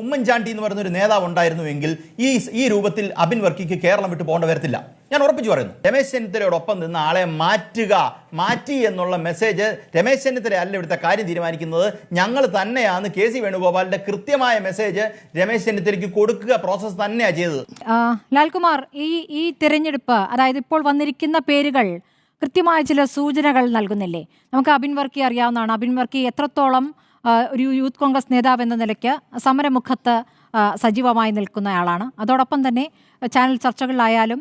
ഉമ്മൻചാണ്ടി എന്ന് പറയുന്ന ഒരു നേതാവ് ഉണ്ടായിരുന്നുവെങ്കിൽ ഈ ഈ രൂപത്തിൽ അബിൻ വർക്കിക്ക് കേരളം വിട്ട് പോകേണ്ട വരത്തില്ല. ഞാൻ ഉറപ്പിച്ചു പറയുന്നു. രമേശ് ചെന്നിത്തലയോടൊപ്പം നിന്ന് ആളെ മാറ്റുക മാറ്റി എന്നുള്ള മെസ്സേജ് രമേശ് ചെന്നിത്തല അല്ല ഇവിടുത്തെ കാര്യം തീരുമാനിക്കുന്നത്. ഞങ്ങൾ തന്നെയാണ് കെ സി വേണുഗോപാലിന്റെ കൃത്യമായ മെസ്സേജ് രമേശ് ചെന്നിത്തലയ്ക്ക് കൊടുക്കുക പ്രോസസ് തന്നെയാണ് ചെയ്തത്. ലാൽകുമാർ ഈ ഈ തിരഞ്ഞെടുപ്പ് അതായത് ഇപ്പോൾ വന്നിരിക്കുന്ന പേരുകൾ കൃത്യമായ ചില സൂചനകൾ നൽകുന്നില്ലേ? നമുക്ക് അബിൻ വർക്കി അറിയാവുന്നതാണ്. അബിൻ വർക്കി എത്രത്തോളം ഒരു യൂത്ത് കോൺഗ്രസ് നേതാവ് എന്ന നിലയ്ക്ക് സമരമുഖത്ത് സജീവമായി നിൽക്കുന്നയാളാണ് അതോടൊപ്പം തന്നെ ചാനൽ ചർച്ചകളിലായാലും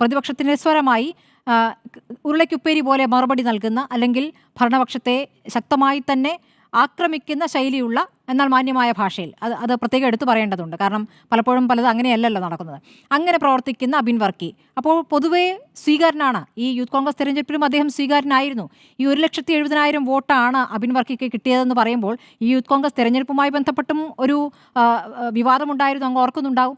പ്രതിപക്ഷത്തിന് സ്വരമായി ഉരുളയ്ക്കുപ്പേരി പോലെ മറുപടി നൽകുന്ന അല്ലെങ്കിൽ ഭരണപക്ഷത്തെ ശക്തമായി തന്നെ ആക്രമിക്കുന്ന ശൈലിയുള്ള എന്നാൽ മാന്യമായ ഭാഷയിൽ. അത് അത് പ്രത്യേകം എടുത്തു പറയേണ്ടതുണ്ട്. കാരണം പലപ്പോഴും പലത് അങ്ങനെയല്ലല്ലോ നടക്കുന്നത്. അങ്ങനെ പ്രവർത്തിക്കുന്ന അബിൻ വർക്കി. അപ്പോൾ പൊതുവേ സ്വീകാരനാണ്. ഈ യൂത്ത് കോൺഗ്രസ് തെരഞ്ഞെടുപ്പിലും അദ്ദേഹം സ്വീകാരനായിരുന്നു. ഈ ഒരു ലക്ഷത്തി എഴുപതിനായിരം വോട്ടാണ് അബിൻ വർക്കിക്ക് കിട്ടിയതെന്ന് പറയുമ്പോൾ ഈ യൂത്ത് കോൺഗ്രസ് തെരഞ്ഞെടുപ്പുമായി ബന്ധപ്പെട്ടും ഒരു വിവാദമുണ്ടായിരുന്നു. അങ്ങ് ഓർക്കുന്നുണ്ടാവും.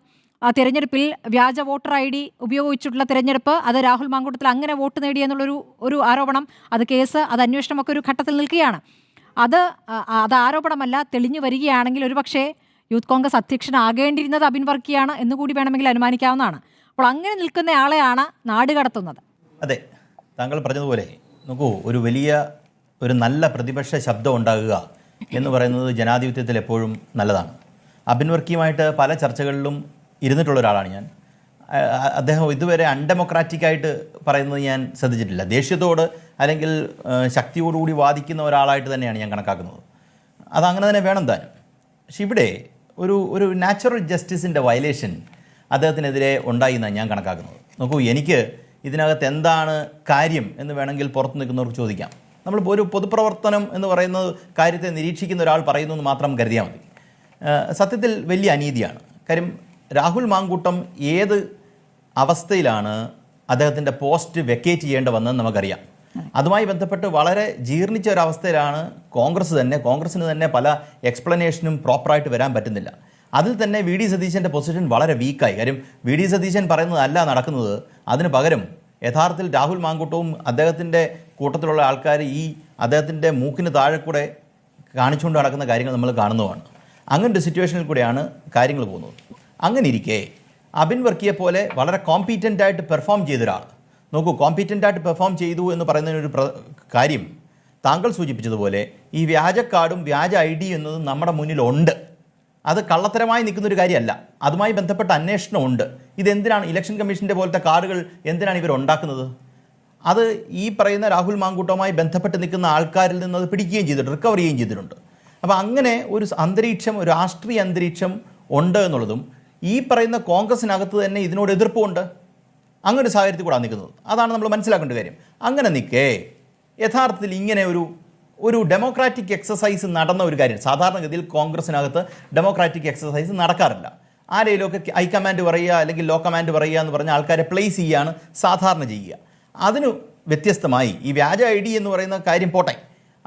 തെരഞ്ഞെടുപ്പിൽ വ്യാജ വോട്ടർ ഐ ഡി ഉപയോഗിച്ചിട്ടുള്ള തെരഞ്ഞെടുപ്പ് അത് രാഹുൽ മാങ്കൂട്ടത്തിൽ അങ്ങനെ വോട്ട് നേടി എന്നുള്ളൊരു ഒരു ആരോപണം അത് കേസ് അത് അന്വേഷണമൊക്കെ ഒരു ഘട്ടത്തിൽ നിൽക്കുകയാണ്. അത് അത് ആരോപണമല്ല തെളിഞ്ഞു വരികയാണെങ്കിൽ ഒരുപക്ഷേ യൂത്ത് കോൺഗ്രസ് അധ്യക്ഷനാകേണ്ടിയിരുന്നത് അബിൻ വർക്കിയാണ് എന്ന് കൂടി വേണമെങ്കിൽ അനുമാനിക്കാവുന്നതാണ്. അപ്പോൾ അങ്ങനെ നിൽക്കുന്ന ആളെയാണ് നാട് കടത്തുന്നത്. അതെ താങ്കൾ പറഞ്ഞതുപോലെ നോക്കൂ ഒരു വലിയ ഒരു നല്ല പ്രതിപക്ഷ ശബ്ദം ഉണ്ടാകുക എന്ന് പറയുന്നത് ജനാധിപത്യത്തിൽ എപ്പോഴും നല്ലതാണ്. അബിൻ വർക്കിയുമായിട്ട് പല ചർച്ചകളിലും ഇരുന്നിട്ടുള്ള ഒരാളാണ് ഞാൻ. അദ്ദേഹം ഇതുവരെ അൺഡെമോക്രാറ്റിക് ആയിട്ട് പറയുന്നത് ഞാൻ ശ്രദ്ധിച്ചിട്ടില്ല. ദേഷ്യത്തോട് അല്ലെങ്കിൽ ശക്തിയോടുകൂടി വാദിക്കുന്ന ഒരാളായിട്ട് തന്നെയാണ് ഞാൻ കണക്കാക്കുന്നത്. അതങ്ങനെ തന്നെ വേണം താനും. പക്ഷെ ഇവിടെ ഒരു ഒരു നാച്ചുറൽ ജസ്റ്റിസിന്റെ വയലേഷൻ അദ്ദേഹത്തിനെതിരെ ഉണ്ടായി എന്നാണ് ഞാൻ കണക്കാക്കുന്നത്. നോക്കൂ എനിക്ക് ഇതിനകത്ത് എന്താണ് കാര്യം എന്ന് വേണമെങ്കിൽ പുറത്ത് നിൽക്കുന്നവർക്ക് ചോദിക്കാം. നമ്മൾ ഒരു പൊതുപ്രവർത്തനം എന്ന് പറയുന്നത് കാര്യത്തെ നിരീക്ഷിക്കുന്ന ഒരാൾ പറയുന്നു എന്ന് മാത്രം കരുതിയാൽ മതി. സത്യത്തിൽ വലിയ അനീതിയാണ്. കാര്യം രാഹുൽ മാങ്കൂട്ടം ഏത് അവസ്ഥയിലാണ് അദ്ദേഹത്തിന്റെ പോസ്റ്റ് വെക്കേറ്റ് ചെയ്യേണ്ട വന്നതെന്ന് നമുക്കറിയാം. അതുമായി ബന്ധപ്പെട്ട് വളരെ ജീർണിച്ച ഒരവസ്ഥയിലാണ് കോൺഗ്രസ് തന്നെ. കോൺഗ്രസിന് തന്നെ പല എക്സ്പ്ലനേഷനും പ്രോപ്പറായിട്ട് വരാൻ പറ്റുന്നില്ല. അതിൽ തന്നെ വി ഡി സതീശന്റെ പൊസിഷൻ വളരെ വീക്കായി. കാര്യം വി ഡി സതീശൻ പറയുന്നതല്ല നടക്കുന്നത്. അതിന് പകരം യഥാർത്ഥത്തിൽ രാഹുൽ മാങ്കൂട്ടവും അദ്ദേഹത്തിന്റെ കൂട്ടത്തിലുള്ള ആൾക്കാർ ഈ അദ്ദേഹത്തിന്റെ മൂക്കിന് താഴെ കൂടെ കാണിച്ചുകൊണ്ട് നടക്കുന്ന കാര്യങ്ങൾ നമ്മൾ കാണുന്നതാണ്. അങ്ങനെ ഒരു സിറ്റുവേഷനിൽ കൂടെയാണ് കാര്യങ്ങൾ പോകുന്നത്. അങ്ങനെ ഇരിക്കെ അബിൻ വർക്കിയെ പോലെ വളരെ കോമ്പീറ്റന്റ് ആയിട്ട് പെർഫോം ചെയ്തൊരാൾ. നോക്കൂ കോമ്പീറ്റന്റ് ആയിട്ട് പെർഫോം ചെയ്തു എന്ന് പറയുന്നതിനൊരു കാര്യം താങ്കൾ സൂചിപ്പിച്ചതുപോലെ ഈ വ്യാജ കാർഡും വ്യാജ ഐ ഡി എന്നതും നമ്മുടെ മുന്നിലുണ്ട്. അത് കള്ളത്തരമായി നിൽക്കുന്നൊരു കാര്യമല്ല. അതുമായി ബന്ധപ്പെട്ട അന്വേഷണമുണ്ട് ഇതെന്തിനാണ് ഇലക്ഷൻ കമ്മീഷന്റെ പോലത്തെ കാർഡുകൾ എന്തിനാണ് ഇവർ ഉണ്ടാക്കുന്നത്? അത് ഈ പറയുന്ന രാഹുൽ മാങ്കൂട്ടവുമായി ബന്ധപ്പെട്ട് നിൽക്കുന്ന ആൾക്കാരിൽ നിന്ന് അത് പിടിക്കുകയും ചെയ്തിട്ടുണ്ട് റിക്കവർ ചെയ്യുകയും ചെയ്തിട്ടുണ്ട്. അപ്പോൾ അങ്ങനെ ഒരു അന്തരീക്ഷം ഒരു രാഷ്ട്രീയ അന്തരീക്ഷം ഉണ്ട് എന്നുള്ളതും ഈ പറയുന്ന കോൺഗ്രസിനകത്ത് തന്നെ ഇതിനോട് എതിർപ്പുണ്ട്. അങ്ങനെ ഒരു സാഹചര്യത്തിൽ കൂടെ നിൽക്കുന്നത്. അതാണ് നമ്മൾ മനസ്സിലാക്കേണ്ട കാര്യം. അങ്ങനെ നിൽക്കേ. യഥാർത്ഥത്തിൽ ഇങ്ങനെ ഒരു ഒരു ഡെമോക്രാറ്റിക് എക്സസൈസ് നടന്ന ഒരു കാര്യം. സാധാരണഗതിയിൽ കോൺഗ്രസിനകത്ത് ഡെമോക്രാറ്റിക് എക്സസൈസ് നടക്കാറില്ല. ആരെങ്കിലുമൊക്കെ ഹൈക്കമാൻഡ് പറയുക അല്ലെങ്കിൽ ലോ കമാൻഡ് പറയുക എന്ന് പറഞ്ഞ ആൾക്കാരെ പ്ലേസ് ചെയ്യുകയാണ് സാധാരണ ചെയ്യുക. അതിന് വ്യത്യസ്തമായി ഈ വ്യാജ ഐ ഡി എന്ന് പറയുന്ന കാര്യം പോട്ടെ.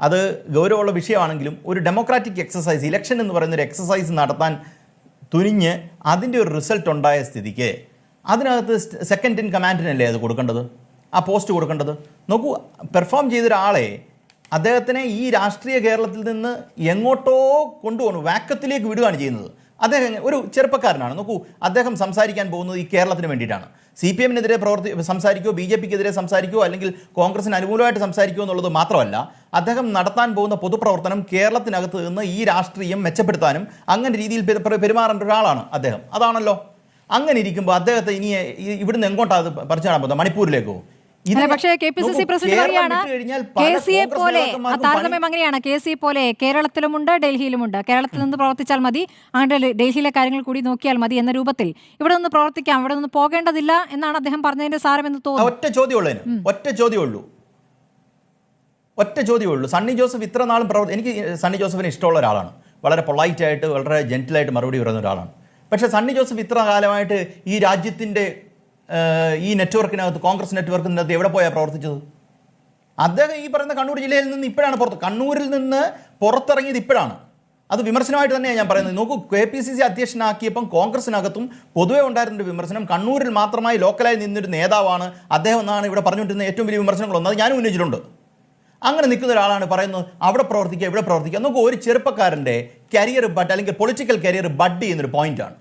അത് ഗൗരവമുള്ള വിഷയമാണെങ്കിലും ഒരു ഡെമോക്രാറ്റിക് എക്സസൈസ് ഇലക്ഷൻ എന്ന് പറയുന്ന ഒരു എക്സസൈസ് നടത്താൻ തുനിഞ്ഞ് അതിന്റെ ഒരു റിസൾട്ട് ഉണ്ടായ സ്ഥിതിക്ക് അതിനകത്ത് സെക്കൻഡ് ഇൻ കമാൻഡിനല്ലേ അത് കൊടുക്കേണ്ടത്? ആ പോസ്റ്റ് കൊടുക്കേണ്ടത്? നോക്കൂ പെർഫോം ചെയ്ത ഒരാളെ അദ്ദേഹത്തിനെ ഈ രാഷ്ട്രീയ കേരളത്തിൽ നിന്ന് എങ്ങോട്ടോ കൊണ്ടുപോകണം വാക്കത്തിലേക്ക് വിടുകയാണ് ചെയ്യുന്നത്. അദ്ദേഹം ഒരു ചെറുപ്പക്കാരനാണ്. നോക്കൂ അദ്ദേഹം സംസാരിക്കാൻ പോകുന്നത് ഈ കേരളത്തിന് വേണ്ടിയിട്ടാണ്. സി പി എമ്മിനെതിരെ പ്രവർത്തി സംസാരിക്കുകയോ ബി ജെ പിക്കെതിരെ സംസാരിക്കുകയോ അല്ലെങ്കിൽ കോൺഗ്രസിന് അനുകൂലമായിട്ട് സംസാരിക്കുമോ എന്നുള്ളത് മാത്രമല്ല അദ്ദേഹം നടത്താൻ പോകുന്ന പൊതുപ്രവർത്തനം കേരളത്തിനകത്ത് നിന്ന് ഈ രാഷ്ട്രീയം മെച്ചപ്പെടുത്താനും അങ്ങനെ രീതിയിൽ പെരു- പെരു- പെരുമാറേണ്ട ഒരാളാണ് അദ്ദേഹം. അതാണല്ലോ. അങ്ങനെ ഇരിക്കുമ്പോൾ അദ്ദേഹത്തെ ഇനി ഇവിടുന്ന് എങ്ങോട്ടാണ് അത് പറിച്ചു കാണാൻ പോകുന്നത്? മണിപ്പൂരിലേക്കോ? പക്ഷേ K P C C president Keralam പറയാണ് കെ പല താരതമ്യം അങ്ങനെയാണ്. കെ സി പോലെ കേരളത്തിലുമുണ്ട് ഡൽഹിയിലുമുണ്ട്. കേരളത്തിൽ നിന്ന് പ്രവർത്തിച്ചാൽ മതി. അങ്ങനെ ഡൽഹിയിലെ കാര്യങ്ങൾ കൂടി നോക്കിയാൽ മതി എന്ന രൂപത്തിൽ. ഇവിടെ നിന്ന് പ്രവർത്തിക്കാം ഇവിടെ നിന്ന് പോകേണ്ടതില്ല എന്നാണ് അദ്ദേഹം പറഞ്ഞതിന്റെ സാരം എന്ന് തോന്നുന്നു. ഒറ്റ ചോദ്യമുള്ളതിന്. ഒറ്റ ചോദ്യമുള്ളൂ. ഒറ്റ ചോദ്യമേ ഉള്ളൂ സണ്ണി ജോസഫ് ഇത്ര നാളും പ്രവർത്തി എനിക്ക് സണ്ണി ജോസഫിന് ഇഷ്ടമുള്ള ഒരാളാണ്. വളരെ പൊളൈറ്റ് ആയിട്ട് വളരെ ജെന്റിലായിട്ട് മറുപടി പറയുന്ന ഒരാളാണ്. പക്ഷേ സണ്ണി ജോസഫ് ഇത്ര കാലമായിട്ട് ഈ രാജ്യത്തിന്റെ ഈ നെറ്റ്വർക്കിനകത്ത് കോൺഗ്രസ് നെറ്റ്വർക്കിനകത്ത് എവിടെ പോയാൽ പ്രവർത്തിച്ചത്? അദ്ദേഹം ഈ പറയുന്ന കണ്ണൂർ ജില്ലയിൽ നിന്ന് ഇപ്പോഴാണ് പുറത്ത് കണ്ണൂരിൽ നിന്ന് പുറത്തിറങ്ങിയത് ഇപ്പോഴാണ്. അത് വിമർശനമായിട്ട് തന്നെയാണ് ഞാൻ പറയുന്നത്. നോക്കൂ കെ പി സി സി അധ്യക്ഷനാക്കിയപ്പം കോൺഗ്രസിനകത്തും പൊതുവെ ഉണ്ടായിരുന്ന വിമർശനം കണ്ണൂരിൽ മാത്രമായി ലോക്കലായി നിന്നൊരു നേതാവാണ് അദ്ദേഹം എന്നാണ് ഇവിടെ പറഞ്ഞുകൊണ്ടിരുന്ന ഏറ്റവും വലിയ വിമർശനങ്ങളൊന്നും. അത് ഞാൻ ഉന്നയിച്ചിട്ടുണ്ട്. അങ്ങനെ നിൽക്കുന്ന ഒരാളാണ് പറയുന്നത് അവിടെ പ്രവർത്തിക്കുക ഇവിടെ പ്രവർത്തിക്കുക. നമുക്ക് ഒരു ചെറുപ്പക്കാരന്റെ കരിയർ ബഡ് അല്ലെങ്കിൽ പൊളിറ്റിക്കൽ കരിയർ ബഡ് ചെയ്യുന്നൊരു പോയിന്റാണ്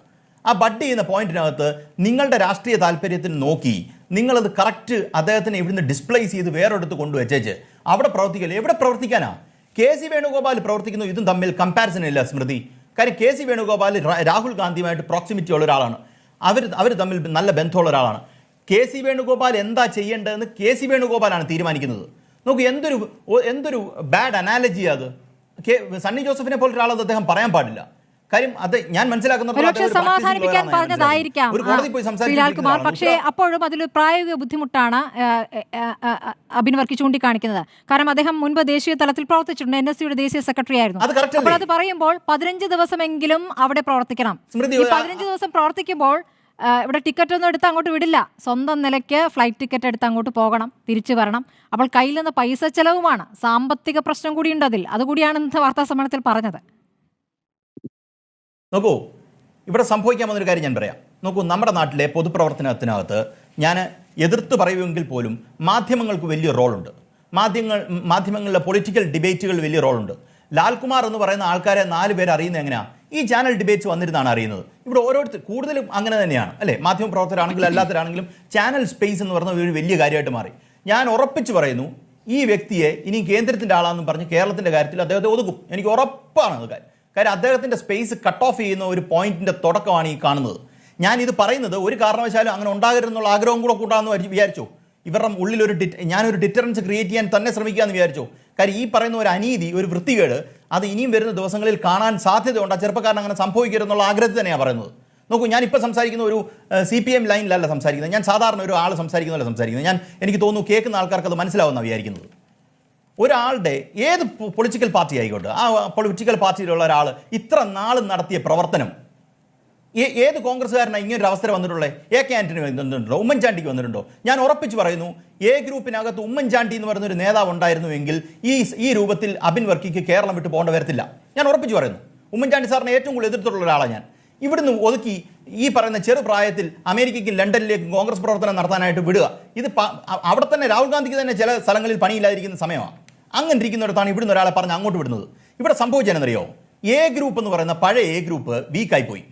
ആ ബഡ് ചെയ്യുന്ന പോയിന്റിനകത്ത് നിങ്ങളുടെ രാഷ്ട്രീയ താല്പര്യത്തിന് നോക്കി നിങ്ങളത് കറക്റ്റ് അദ്ദേഹത്തിനെ ഇവിടുന്ന് ഡിസ്പ്ലേസ് ചെയ്ത് വേറൊരിടത്ത് കൊണ്ടുവച്ചേച്ച് അവിടെ പ്രവർത്തിക്കില്ല? എവിടെ പ്രവർത്തിക്കാനാ? കെ സി വേണുഗോപാൽ പ്രവർത്തിക്കുന്നു ഇതും തമ്മിൽ കമ്പാരിസൺ ഇല്ല സ്മൃതി. കാര്യം കെ സി വേണുഗോപാൽ രാഹുൽ ഗാന്ധിയുമായിട്ട് പ്രോക്സിമിറ്റി ഉള്ള ഒരാളാണ്. അവർ അവർ തമ്മിൽ നല്ല ബന്ധമുള്ള ഒരാളാണ്. കെ സി വേണുഗോപാൽ എന്താ ചെയ്യേണ്ടതെന്ന് കെ സി വേണുഗോപാലാണ് തീരുമാനിക്കുന്നത്. നോക്കൂ എന്തൊരു എന്തൊരു ബാഡ് അനാലജി അത്? കെ സണ്ണി ജോസഫിനെ പോലെ ഒരാളത് അദ്ദേഹം പറയാൻ പാടില്ല. കാര്യം അത് ഞാൻ സമാധാനിപ്പിക്കാൻ പറഞ്ഞതായിരിക്കാം. ശ്രീലാൽകുമാർ പക്ഷേ അപ്പോഴും അതിൽ പ്രായോഗിക ബുദ്ധിമുട്ടാണ് അഭിനവർക്ക് ചൂണ്ടിക്കാണിക്കുന്നത്. കാരണം അദ്ദേഹം മുൻപ് ദേശീയ തലത്തിൽ പ്രവർത്തിച്ചിട്ടുണ്ട്. എൻ എസ് സിയുടെ ദേശീയ സെക്രട്ടറി ആയിരുന്നു. അപ്പോൾ? അത് പറയുമ്പോൾ പതിനഞ്ച് ദിവസമെങ്കിലും അവിടെ പ്രവർത്തിക്കണം. പതിനഞ്ച് ദിവസം പ്രവർത്തിക്കുമ്പോൾ ഇവിടെ ടിക്കറ്റ് ഒന്നും എടുത്ത് അങ്ങോട്ട് വിടില്ല. സ്വന്തം നിലയ്ക്ക് ഫ്ലൈറ്റ് ടിക്കറ്റ് എടുത്ത് അങ്ങോട്ട് പോകണം തിരിച്ചു വരണം. അപ്പോൾ കയ്യിൽ നിന്ന് പൈസ ചെലവുമാണ്. സാമ്പത്തിക പ്രശ്നം കൂടിയുണ്ട് അതിൽ. അതുകൂടിയാണ് ഇന്നത്തെ വാർത്താ സമ്മേളനത്തിൽ പറഞ്ഞത്. നോക്കൂ ഇവിടെ സംഭവിക്കാൻ വന്നൊരു കാര്യം ഞാൻ പറയാം. നോക്കൂ നമ്മുടെ നാട്ടിലെ പൊതുപ്രവർത്തനത്തിനകത്ത് ഞാൻ എതിർത്ത് പറയുമെങ്കിൽ പോലും മാധ്യമങ്ങൾക്ക് വലിയ റോളുണ്ട്. മാധ്യമങ്ങൾ മാധ്യമങ്ങളിലെ പൊളിറ്റിക്കൽ ഡിബേറ്റുകൾ വലിയ റോളുണ്ട്. ലാൽകുമാർ എന്ന് പറയുന്ന ആൾക്കാരെ നാല് പേര് അറിയുന്നത് എങ്ങനെയാണ് ഈ ചാനൽ ഡിബേറ്റ്സ് വന്നിരുന്നാണ് അറിയുന്നത്. ഇവിടെ ഓരോരുത്തർ കൂടുതലും അങ്ങനെ തന്നെയാണ് അല്ലേ? മാധ്യമ പ്രവർത്തകരാണെങ്കിലും അല്ലാത്തവരാണെങ്കിലും ചാനൽ സ്പേസ് എന്ന് പറഞ്ഞ ഒരു വലിയ കാര്യമായിട്ട് മാറി. ഞാൻ ഉറപ്പിച്ചു പറയുന്നു ഈ വ്യക്തിയെ ഇനി കേന്ദ്രത്തിന്റെ ആളാണെന്ന് പറഞ്ഞ് കേരളത്തിന്റെ കാര്യത്തിൽ അദ്ദേഹത്തെ ഒതുക്കും. എനിക്ക് ഉറപ്പാണ് അത് കാര്യം. കാര്യം അദ്ദേഹത്തിന്റെ സ്പേസ് കട്ട് ഓഫ് ചെയ്യുന്ന ഒരു പോയിന്റിന്റെ തുടക്കമാണ് ഈ കാണുന്നത്. ഞാൻ ഇത് പറയുന്നത് ഒരു കാരണവശാലും അങ്ങനെ ഉണ്ടാകരുതെന്നുള്ള ആഗ്രഹം കൂടെ കൂട്ടാമെന്ന് വിചാരിച്ചു. ഇവരുടെ ഉള്ളിൽ ഒരു ഞാനൊരു ഡിറ്ററൻസ് ക്രിയേറ്റ് ചെയ്യാൻ തന്നെ ശ്രമിക്കാമെന്ന് വിചാരിച്ചു. കാര്യം ഈ പറയുന്ന ഒരു അനീതി ഒരു വൃത്തികേട് അത് ഇനിയും വരുന്ന ദിവസങ്ങളിൽ കാണാൻ സാധ്യതയുണ്ട്. ആ ചെറുപ്പക്കാരൻ അങ്ങനെ സംഭവിക്കരുതെന്നുള്ള ആഗ്രഹത്തിൽ തന്നെയാണ് പറയുന്നത്. നോക്കൂ ഞാൻ ഇപ്പോൾ സംസാരിക്കുന്ന ഒരു സി പി എം ലൈനിലല്ല സംസാരിക്കുന്നത്. ഞാൻ സാധാരണ ഒരു ആൾ സംസാരിക്കുന്നതല്ല സംസാരിക്കുന്നത്. ഞാൻ എനിക്ക് തോന്നുന്നു കേൾക്കുന്ന ആൾക്കാർക്ക് അത് മനസ്സിലാവുന്ന വിചാരിക്കുന്നത്. ഒരാളുടെ ഏത് പൊളിറ്റിക്കൽ പാർട്ടി ആയിക്കോട്ടെ ആ പൊളിറ്റിക്കൽ പാർട്ടിയിലുള്ള ഒരാൾ ഇത്ര നാൾ നടത്തിയ പ്രവർത്തനം ഏത് കോൺഗ്രസ്സുകാരനാണ് ഇങ്ങനൊരു അവസരം വന്നിട്ടുള്ളത് എ കെ ആന്റണി വന്നിട്ടുണ്ടോ? ഉമ്മൻചാണ്ടിക്ക് വന്നിട്ടുണ്ടോ? ഞാൻ ഉറപ്പിച്ച് പറയുന്നു എ ഗ്രൂപ്പിനകത്ത് ഉമ്മൻചാണ്ടി എന്ന് പറയുന്ന ഒരു നേതാവ് ഉണ്ടായിരുന്നുവെങ്കിൽ ഈ ഈ രൂപത്തിൽ അബിൻ വർക്കിക്ക് കേരളം വിട്ട് പോകേണ്ട വരത്തില്ല. ഞാൻ ഉറപ്പിച്ച് പറയുന്നു. ഉമ്മൻചാണ്ടി സാറിനെ ഏറ്റവും കൂടുതൽ എതിർത്തിട്ടുള്ള ഒരാളാണ് ഞാൻ. ഇവിടുന്ന് ഒതുക്കി ഈ പറയുന്ന ചെറുപ്രായത്തിൽ അമേരിക്കയ്ക്കും ലണ്ടനിലേക്കും കോൺഗ്രസ് പ്രവർത്തനം നടത്താനായിട്ട് വിടുക. ഇത് അവിടെ തന്നെ രാഹുൽ ഗാന്ധിക്ക് തന്നെ ചില സ്ഥലങ്ങളിൽ പണിയില്ലാതിരിക്കുന്ന സമയമാണ് അങ്ങനെ ഇരിക്കുന്നിടത്താണ് ഇവിടുന്ന് ഒരാളെ പറഞ്ഞ് അങ്ങോട്ട് വിടുന്നത്. ഇവിടെ സംഭവിച്ചതെന്നറിയോ? എ ഗ്രൂപ്പ് എന്ന് പറയുന്ന പഴയ എ ഗ്രൂപ്പ് വീക്കായി പോയി.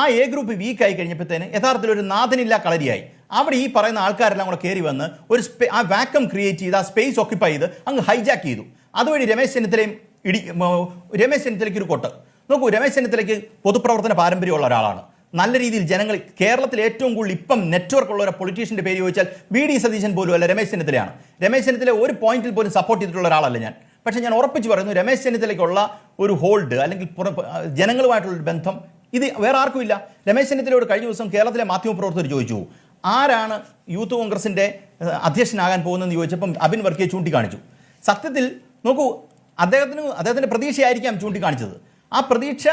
ആ എ ഗ്രൂപ്പ് വീക്ക് ആയി കഴിഞ്ഞപ്പോഴത്തേന് യഥാർത്ഥത്തിൽ ഒരു നാഥനില്ല കളരിയായി. അവിടെ ഈ പറയുന്ന ആൾക്കാരെല്ലാം കൂടെ കയറി വന്ന് ഒരു ആ വാക്കം ക്രിയേറ്റ് ചെയ്ത് ആ സ്പേസ് ഓക്യുപ്പൈ ചെയ്ത് അങ്ങ് ഹൈജാക്ക് ചെയ്തു. അതുവഴി രമേശ് ചെന്നിത്തലയും ഇടി രമേശ് ചെന്നിത്തലയ്ക്ക് ഒരു കൊട്ട്. നോക്കൂ രമേശ് ചെന്നിത്തലയ്ക്ക് പൊതുപ്രവർത്തന പാരമ്പര്യമുള്ള ഒരാളാണ്. നല്ല രീതിയിൽ ജനങ്ങൾ കേരളത്തിൽ ഏറ്റവും കൂടുതൽ ഇപ്പം നെറ്റ്വർക്ക് ഉള്ള ഒരു പൊളിറ്റീഷ്യന്റെ പേര് ചോദിച്ചാൽ വി ഡി സതീശൻ പോലും അല്ല രമേശ് ചെന്നിത്തലയാണ്. രമേശ് ചെന്നിത്തല ഒരു പോയിന്റിൽ പോലും സപ്പോർട്ട് ചെയ്തിട്ടുള്ള ഒരാളല്ല ഞാൻ. പക്ഷേ ഞാൻ ഉറപ്പിച്ച് പറയുന്നു രമേശ് ചെന്നിത്തലയ്ക്കുള്ള ഒരു ഹോൾഡ് അല്ലെങ്കിൽ ജനങ്ങളുമായിട്ടുള്ള ബന്ധം ഇത് വേറെ ആർക്കും ഇല്ല. രമേശ് ചെന്നിത്തലയോട് കഴിഞ്ഞ ദിവസം കേരളത്തിലെ മാധ്യമപ്രവർത്തകർ ചോദിച്ചു ആരാണ് യൂത്ത് കോൺഗ്രസിന്റെ അധ്യക്ഷനാകാൻ പോകുന്നതെന്ന് ചോദിച്ചപ്പം അബിൻ വർക്കിയെ ചൂണ്ടിക്കാണിച്ചു. സത്യത്തിൽ നോക്കൂ അദ്ദേഹത്തിന് അദ്ദേഹത്തിന്റെ പ്രതീക്ഷയായിരിക്കാം ചൂണ്ടിക്കാണിച്ചത്. ആ പ്രതീക്ഷ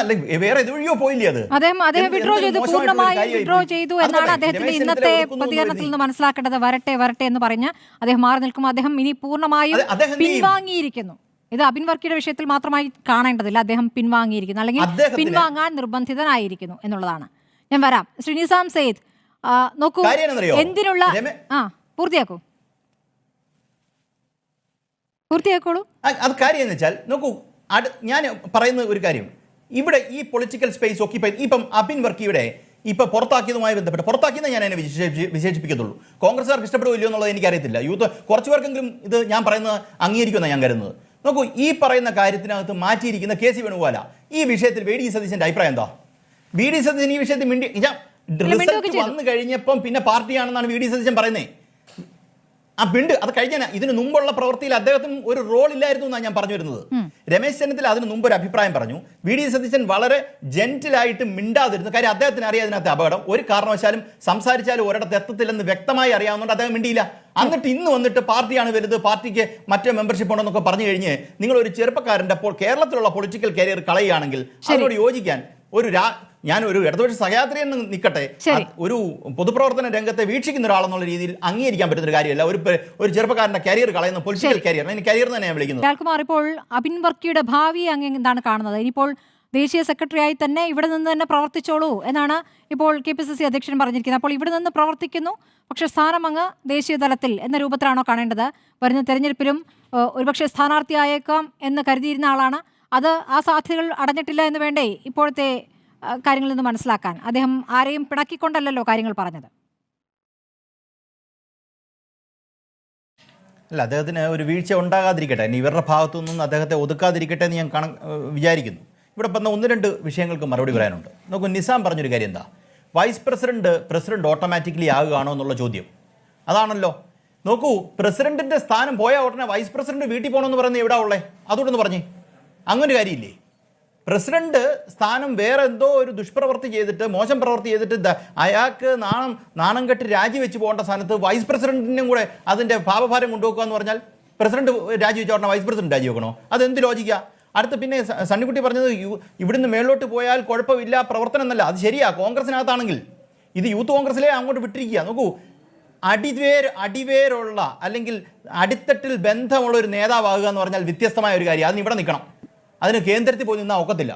അല്ലെങ്കിൽ വേറെ ഇതുവഴിയോ പോയില്ലേ അത്. അദ്ദേഹം അദ്ദേഹം വിഡ്രോ ചെയ്തു. പൂർണമായും വിഡ്രോ ചെയ്തു എന്നാണ് അദ്ദേഹത്തിന്റെ ഇന്നത്തെ പ്രതികരണത്തിൽ. നിന്ന് മനസ്സിലാക്കേണ്ടത്. വരട്ടെ വരട്ടെ എന്ന് പറഞ്ഞ് അദ്ദേഹം മാറി നിൽക്കുമ്പോൾ അദ്ദേഹം ഇനി പൂർണമായും? പിൻവാങ്ങിയിരിക്കുന്നു. ഇത് അബിൻ വർക്കിയുടെ വിഷയത്തിൽ മാത്രമായി കാണേണ്ടതില്ല. അദ്ദേഹം പിൻവാങ്ങിയിരിക്കുന്നു. അല്ലെങ്കിൽ പിൻവാങ്ങാൻ നിർബന്ധിതനായിരിക്കുന്നു എന്നുള്ളതാണ്. ഞാൻ വരാം. ശ്രീനിസാം സെയ്ദ് നോക്കൂ? എന്തിനുള്ള ആ പൂർത്തിയാക്കൂ. പൂർത്തിയാക്കോളൂ. അത് കാര്യം എന്ന് വെച്ചാൽ നോക്കൂ ഞാൻ പറയുന്ന ഒരു കാര്യം. ഇവിടെ ഈ പൊളിറ്റിക്കൽ സ്പേസ് ഓക്കിപ്പൈ ഇപ്പം അബിൻ വർക്കിയുടെ ഇപ്പൊ പുറത്താക്കിയതുമായി ബന്ധപ്പെട്ട് പുറത്താക്കിയെന്ന് ഞാൻ അതിനെ വിശേഷി- വിശേഷിപ്പിക്കത്തുള്ളൂ. കോൺഗ്രസ്സുകാർക്ക് ഇഷ്ടപ്പെടുമോ ഇല്ലയോ എന്നുള്ളത് എനിക്കറിയത്തില്ല. യൂത്ത് കുറച്ച് പേർക്കെങ്കിലും ഇത് ഞാൻ പറയുന്നത് അംഗീകരിക്കുമെന്നാണ് ഞാൻ കരുതുന്നത്. നോക്കൂ ഈ പറയുന്ന കാര്യത്തിനകത്ത് മാറ്റിയിരിക്കുന്ന കെ സി വേണുഗോപാല ഈ വിഷയത്തിൽ വി ഡി സതീശന്റെ അഭിപ്രായം എന്താ വി ഡി സതീശൻ ഈ വിഷയത്തിൽ മിണ്ടി റിസൾട്ട്. വന്നു കഴിഞ്ഞപ്പം പിന്നെ പാർട്ടിയാണെന്നാണ് വി ഡി സതീശൻ പറയുന്നത് ആ പിണ്ട് അത് കഴിഞ്ഞാൽ ഇതിന് മുമ്പുള്ള പ്രവൃത്തിയിൽ അദ്ദേഹത്തിന് ഒരു റോൾ ഇല്ലായിരുന്നു എന്നാണ് ഞാൻ പറഞ്ഞു വരുന്നത്. രമേശ് ചെന്നിത്തല അതിന് മുമ്പ് ഒരു അഭിപ്രായം പറഞ്ഞു. വി ഡി സതീശൻ വളരെ ജെന്റിലായിട്ട് മിണ്ടാതിരുന്നു. കാര്യം അദ്ദേഹത്തിന് അറിയാം അതിനകത്ത് അപകടം. ഒരു കാരണവശാലും സംസാരിച്ചാലും ഒരിടത്ത് എത്തത്തില്ലെന്ന് വ്യക്തമായി അറിയാവുന്നതുകൊണ്ട് അദ്ദേഹം മിണ്ടിയില്ല. എന്നിട്ട് ഇന്ന് വന്നിട്ട് പാർട്ടിയാണ് വലുത് പാർട്ടിക്ക് മറ്റേ മെമ്പർഷിപ്പ് ഉണ്ടെന്നൊക്കെ പറഞ്ഞു കഴിഞ്ഞ് നിങ്ങൾ ഒരു ചെറുപ്പക്കാരന്റെ അപ്പോൾ കേരളത്തിലുള്ള പൊളിറ്റിക്കൽ കരിയർ കളയുകയാണെങ്കിൽ അതിനോട് യോജിക്കാൻ ഒരു രാ ഞാൻ ഒരു ഇടതുപക്ഷ സഹയാത്രി എന്ന് നിൽക്കട്ടെ ഒരു പൊതുപ്രവർത്തന രംഗത്തെ വീക്ഷിക്കുന്ന ഒരാളെന്നുള്ള രീതിയിൽ അംഗീകരിക്കാൻ പറ്റുന്ന ഒരു കാര്യമല്ല. ഒരു ഒരു ചെറുപ്പക്കാരന്റെ കരിയർ കളയുന്ന പൊളിറ്റിക്കൽ കരിയർ അതിന് കരിയർ തന്നെ ഞാൻ വിളിക്കുന്നത്. ലാൽകുമാർ ഇപ്പോൾ അബിൻ വർക്കിയുടെ ഭാവി അങ്ങ് എന്താണ് കാണുന്നത്? ഇനിയിപ്പോൾ ദേശീയ സെക്രട്ടറിയായി തന്നെ ഇവിടെ നിന്ന് തന്നെ പ്രവർത്തിച്ചോളൂ എന്നാണ് ഇപ്പോൾ കെ പി സി സി അധ്യക്ഷൻ പറഞ്ഞിരിക്കുന്നത്. അപ്പോൾ ഇവിടെ നിന്ന് പ്രവർത്തിക്കുന്നു പക്ഷേ സ്ഥാനം അങ്ങ് ദേശീയ തലത്തിൽ എന്ന രൂപത്തിലാണോ കാണേണ്ടത്? വരുന്ന തെരഞ്ഞെടുപ്പിലും ഒരുപക്ഷെ സ്ഥാനാർത്ഥിയായേക്കാം എന്ന് കരുതിയിരുന്ന ആളാണ്. അത് ആ സാധ്യതകൾ അടഞ്ഞിട്ടില്ല എന്ന് വേണ്ടേ ഇപ്പോഴത്തെ കാര്യങ്ങളിൽ നിന്ന് മനസ്സിലാക്കാൻ. അദ്ദേഹം ആരെയും പിണക്കിക്കൊണ്ടല്ലോ കാര്യങ്ങൾ പറഞ്ഞത്. അല്ല അദ്ദേഹത്തിന് ഒരു വീഴ്ച ഉണ്ടാകാതിരിക്കട്ടെ. ഇനി ഇവരുടെ ഭാഗത്തു നിന്നും അദ്ദേഹത്തെ ഒതുക്കാതിരിക്കട്ടെ എന്ന് ഞാൻ കണ വിചാരിക്കുന്നു. ഇവിടെ പറഞ്ഞ ഒന്ന് രണ്ട് വിഷയങ്ങൾക്ക് മറുപടി പറയാനുണ്ട്. നോക്കൂ നിസാം പറഞ്ഞൊരു കാര്യം എന്താ? വൈസ് പ്രസിഡന്റ് പ്രസിഡന്റ് ഓട്ടോമാറ്റിക്കലി ആകുകയാണോ എന്നുള്ള ചോദ്യം. അതാണല്ലോ. നോക്കൂ പ്രസിഡന്റിന്റെ സ്ഥാനം പോയ ഉടനെ വൈസ് പ്രസിഡന്റ് വീട്ടിൽ പോകണമെന്ന് പറയുന്നത് എവിടെ ഉള്ളേ? അതുകൊണ്ടൊന്ന് പറഞ്ഞേ. അങ്ങനൊരു കാര്യമില്ലേ? പ്രസിഡന്റ് സ്ഥാനം വേറെ എന്തോ ഒരു ദുഷ്പ്രവൃത്തി ചെയ്തിട്ട് മോശം പ്രവൃത്തി ചെയ്തിട്ട് അയാൾക്ക് നാണം നാണം കെട്ട് രാജിവെച്ച് പോകേണ്ട സ്ഥാനത്ത് വൈസ് പ്രസിഡന്റിനും കൂടെ അതിന്റെ ഭാവഭാരം കൊണ്ടുവെക്കുക എന്ന് പറഞ്ഞാൽ പ്രസിഡന്റ് രാജിവെച്ച ഉടനെ വൈസ് പ്രസിഡന്റ് രാജിവെക്കണോ അതെന്ത് ലോജിക്കാ? അടുത്ത് പിന്നെ സണ്ണിക്കുട്ടി പറഞ്ഞത് ഇവിടുന്ന് മേളിലോട്ട് പോയാൽ കുഴപ്പമില്ല പ്രവർത്തനം എന്നല്ല. അത് ശരിയാ കോൺഗ്രസിനകത്താണെങ്കിൽ. ഇത് യൂത്ത് കോൺഗ്രസിലെ അങ്ങോട്ട് വിട്ടിരിക്കുക. നോക്കൂ അടിവേർ അടിവേരുള്ള അല്ലെങ്കിൽ അടിത്തട്ടിൽ ബന്ധമുള്ള ഒരു നേതാവാകുക എന്ന് പറഞ്ഞാൽ വ്യത്യസ്തമായ ഒരു കാര്യം. അതിന് ഇവിടെ നിൽക്കണം. അതിന് കേന്ദ്രത്തിൽ പോയി നിന്നാൽ ഒക്കത്തില്ല.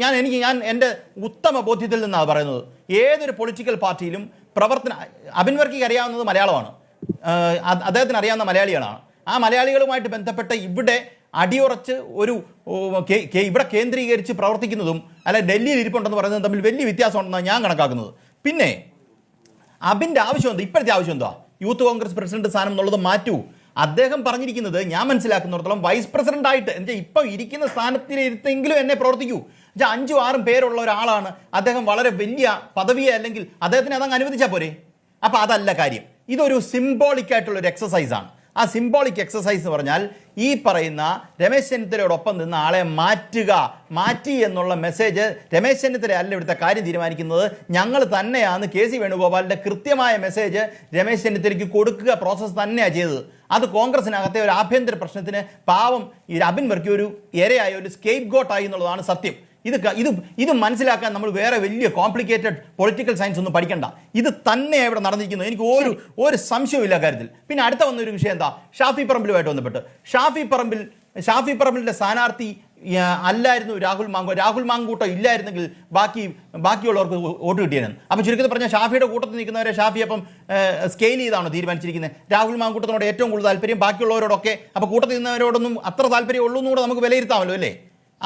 ഞാൻ എനിക്ക് ഞാൻ എന്റെ ഉത്തമ ബോധ്യത്തിൽ നിന്നാണ് പറയുന്നത്. ഏതൊരു പൊളിറ്റിക്കൽ പാർട്ടിയിലും പ്രവർത്തന അഭിൻവർക്കിക്ക് അറിയാവുന്നത് മലയാളമാണ്. അദ്ദേഹത്തിന് അറിയാവുന്ന മലയാളികളാണ്. ആ മലയാളികളുമായിട്ട് ബന്ധപ്പെട്ട ഇവിടെ അടിയുറച്ച് ഒരു ഇവിടെ കേന്ദ്രീകരിച്ച് പ്രവർത്തിക്കുന്നതും അല്ല ഡൽഹിയിൽ ഇരിപ്പുണ്ടെന്ന് പറയുന്നതും തമ്മിൽ വലിയ വ്യത്യാസമുണ്ടെന്നാണ് ഞാൻ കണക്കാക്കുന്നത്. പിന്നെ അബിന്റെ ആവശ്യം എന്താ? ഇപ്പോഴത്തെ ആവശ്യം എന്താ? യൂത്ത് കോൺഗ്രസ് പ്രസിഡന്റ് സ്ഥാനം എന്നുള്ളത് മാറ്റൂ. അദ്ദേഹം പറഞ്ഞിരിക്കുന്നത് ഞാൻ മനസ്സിലാക്കുന്നിടത്തോളം വൈസ് പ്രസിഡന്റ് ആയിട്ട് എന്താ ഇപ്പം ഇരിക്കുന്ന സ്ഥാനത്തിലിരുത്തെങ്കിലും എന്നെ പ്രവർത്തിക്കൂ. എന്നാൽ അഞ്ചും ആറും പേരുള്ള ഒരാളാണ്. അദ്ദേഹം വളരെ വലിയ പദവിയെ അല്ലെങ്കിൽ അദ്ദേഹത്തിന് അതങ്ങ് അനുവദിച്ചാൽ പോരെ? അപ്പോൾ അതല്ല കാര്യം. ഇതൊരു സിംബോളിക് ആയിട്ടുള്ള ഒരു എക്സസൈസ് ആണ്. ആ സിംബോളിക് എക്സസൈസ് എന്ന് പറഞ്ഞാൽ ഈ പറയുന്ന രമേശ് ചെന്നിത്തലയോടൊപ്പം നിന്ന് ആളെ മാറ്റുക മാറ്റി എന്നുള്ള മെസ്സേജ് രമേശ് ചെന്നിത്തല അല്ല ഇവിടുത്തെ കാര്യം തീരുമാനിക്കുന്നത്. ഞങ്ങൾ തന്നെയാണ് കെ സി വേണുഗോപാലിന്റെ കൃത്യമായ മെസ്സേജ് രമേശ് ചെന്നിത്തലയ്ക്ക് കൊടുക്കുക പ്രോസസ്സ് തന്നെയാണ് ചെയ്തത്. അത് കോൺഗ്രസിനകത്തെ ഒരു ആഭ്യന്തര പ്രശ്നത്തിന് പാവം ഈ അബിൻ വർക്കി ഒരു ഇരയായ ഒരു സ്കേപ്പ് ഗോട്ടായി എന്നുള്ളതാണ് സത്യം. ഇത് ഇത് ഇത് മനസ്സിലാക്കാൻ നമ്മൾ വേറെ വലിയ കോംപ്ലിക്കേറ്റഡ് പൊളിറ്റിക്കൽ സയൻസ് ഒന്നും പഠിക്കണ്ട. ഇത് തന്നെ ഇവിടെ നടന്നിരിക്കുന്നത് എനിക്ക് ഒരു ഒരു സംശയവും കാര്യത്തിൽ. പിന്നെ അടുത്ത വന്നൊരു വിഷയം എന്താ? ഷാഫി പറമ്പിലുമായിട്ട് ബന്ധപ്പെട്ട്. ഷാഫി പറമ്പിൽ ഷാഫി പറമ്പിലിന്റെ സ്ഥാനാർത്ഥി അല്ലായിരുന്നു രാഹുൽ മാങ്കോ രാഹുൽ മാങ്കൂട്ടോ ഇല്ലായിരുന്നെങ്കിൽ ബാക്കി ബാക്കിയുള്ളവർക്ക് വോട്ട് കിട്ടിയേനെ. അപ്പം ചുരുക്കത്തിൽ പറഞ്ഞാൽ ഷാഫിയുടെ കൂട്ടത്തിൽ നിൽക്കുന്നവരെ ഷാഫി അപ്പം സ്കെയിൽ ചെയ്താണോ തീരുമാനിച്ചിരിക്കുന്നത് രാഹുൽ മാങ്കൂട്ടത്തിനോട് ഏറ്റവും കൂടുതൽ താല്പര്യം ബാക്കിയുള്ളവരോടൊക്കെ. അപ്പോൾ കൂട്ടത്തിൽ നിന്നവരോടൊന്നും അത്ര താല്പര്യം ഉള്ളൂ എന്നുകൂടെ നമുക്ക് വിലയിരുത്താമല്ലോ അല്ലേ?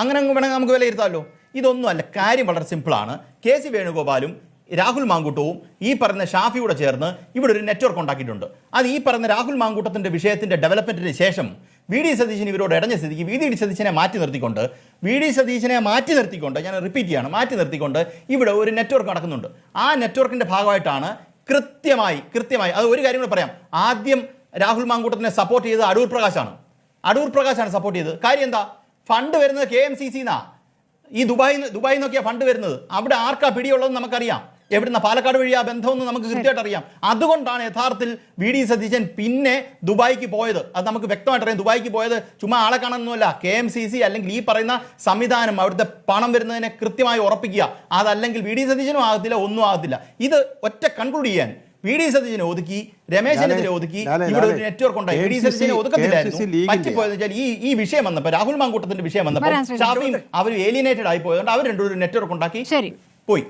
അങ്ങനെ അങ്ങ് വേണമെങ്കിൽ നമുക്ക് വിലയിരുത്താമല്ലോ ഇതൊന്നും അല്ല കാര്യം വളരെ സിമ്പിളാണ്. കെ സി വേണുഗോപാലും രാഹുൽ മാങ്കൂട്ടവും ഈ പറഞ്ഞ ഷാഫിയുടെ ചേർന്ന് ഇവിടെ ഒരു നെറ്റ്വർക്ക് ഉണ്ടാക്കിയിട്ടുണ്ട്. അത് ഈ പറഞ്ഞ രാഹുൽ മാങ്കൂട്ടത്തിന്റെ വിഷയത്തിന്റെ ഡെവലപ്മെന്റിന് ശേഷം വി ഡി സതീശൻ ഇവരോട് ഇടഞ്ഞ സ്ഥിതിക്ക് വി ഡി സതീശനെ മാറ്റി നിർത്തിക്കൊണ്ട് വി ഡി സതീശനെ മാറ്റി നിർത്തിക്കൊണ്ട് ഞാൻ റിപ്പീറ്റ് ചെയ്യാണ് മാറ്റി നിർത്തിക്കൊണ്ട് ഇവിടെ ഒരു നെറ്റ്വർക്ക് നടക്കുന്നുണ്ട്. ആ നെറ്റ്വർക്കിന്റെ ഭാഗമായിട്ടാണ് കൃത്യമായി കൃത്യമായി അത് ഒരു കാര്യം കൂടെ പറയാം. ആദ്യം രാഹുൽ മാങ്കൂട്ടത്തിനെ സപ്പോർട്ട് ചെയ്തത് അടൂർ പ്രകാശാണ്. അടൂർ പ്രകാശാണ് സപ്പോർട്ട് ചെയ്തത്. കാര്യം എന്താ? ഫണ്ട് വരുന്നത് കെ എം സി സിന്നാ ഈ ദുബായി ദുബായിൽ നോക്കിയാ ഫണ്ട് വരുന്നത്. അവിടെ ആർക്കാ പിടിയുള്ളതെന്ന് നമുക്കറിയാം. എവിടുന്ന പാലക്കാട് വഴി ആ ബന്ധമെന്ന് നമുക്ക് കൃത്യമായിട്ട് അറിയാം. അതുകൊണ്ടാണ് യഥാർത്ഥത്തിൽ വി ഡി സതീശൻ പിന്നെ ദുബായിക്ക് പോയത്. അത് നമുക്ക് വ്യക്തമായിട്ട് അറിയാം ദുബായിക്ക് പോയത് ചുമ്മാ ആളെ കാണാനൊന്നുമല്ല കെ എം സി സി അല്ലെങ്കിൽ ഈ പറയുന്ന സംവിധാനം അവിടുത്തെ പണം വരുന്നതിനെ കൃത്യമായി ഉറപ്പിക്കുക. അതല്ലെങ്കിൽ വി ഡി സതീശനും ആകത്തില്ല ഒന്നും ആകത്തില്ല. ഇത് ഒറ്റ കൺക്ലൂഡ് ചെയ്യാൻ. വി ഡി സതീശനെ ഒതുക്കി രമേശ് ചെന്നിത്തല ഒതുക്കി ഇവിടെ ഒരു നെറ്റ്വർക്ക് ഉണ്ടായി. വി ഡി സതീശനെ ഒതുക്കത്തില്ലായിരുന്നു പറ്റിപ്പോയെന്ന് വെച്ചാൽ ഈ ഈ വിഷയം വന്നപ്പോൾ രാഹുൽ മാങ്കൂട്ടത്തിന്റെ വിഷയം വന്നപ്പോൾ. ഷാഫിയും അവർ ഏലിയനേറ്റഡ് ആയി പോയതുകൊണ്ട് അവർ രണ്ടുപേരും നെറ്റ്വർക്ക് ഉണ്ടാക്കി. പോയി.